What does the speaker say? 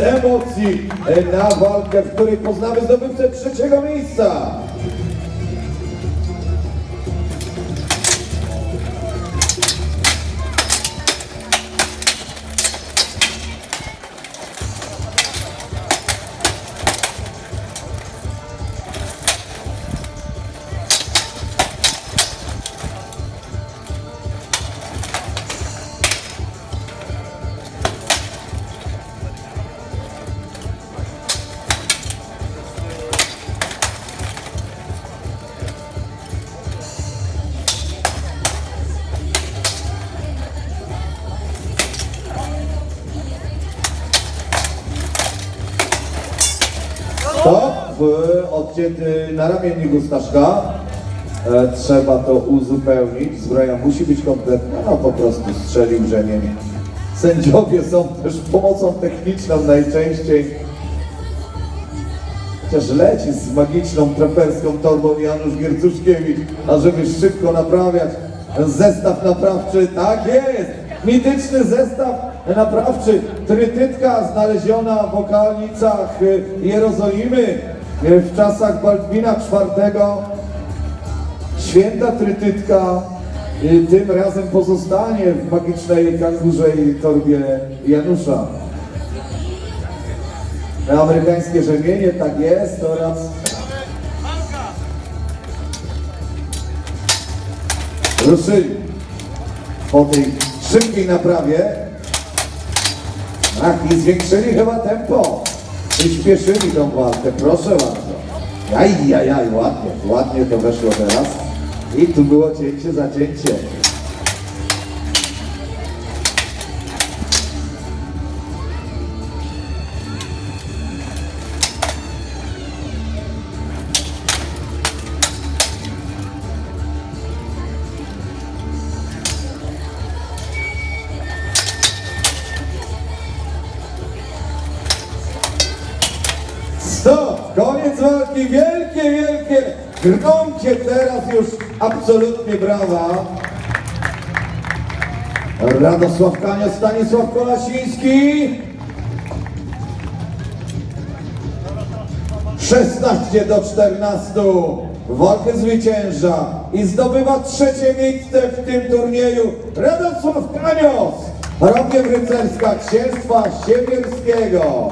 emocji na walkę, w której poznamy zdobywcę trzeciego miejsca. Stop, odcięty na ramienniku Staszka. E, trzeba to uzupełnić. Zbroja musi być kompletna, no po prostu strzelił, że nie. Sędziowie są też pomocą techniczną najczęściej. Chociaż leci z magiczną traperską torbą Janusz Giercuszkiewicz, a szybko naprawiać zestaw naprawczy, tak jest! Mityczny zestaw naprawczy, trytytka znaleziona w okolicach y, Jerozolimy y, w czasach Baldwina IV. Święta trytytka y, tym razem pozostanie w magicznej kangurzej torbie Janusza. Amerykańskie rzemienie, tak jest, oraz ruszyli po tej szybkiej naprawie. Ach, i zwiększyli chyba tempo i śpieszyli tą walkę, proszę bardzo. Jaj, jaj, jaj, ładnie, ładnie to weszło teraz. I tu było cięcie za cięcie. Stop! Koniec walki! Wielkie, wielkie, gromkie teraz już absolutnie brawa. Radosław Kania, Stanisław Kolasiński. 16 do 14. Walkę zwycięża i zdobywa trzecie miejsce w tym turnieju Radosław Kanios, rowiem rycerska Księstwa Siewierskiego.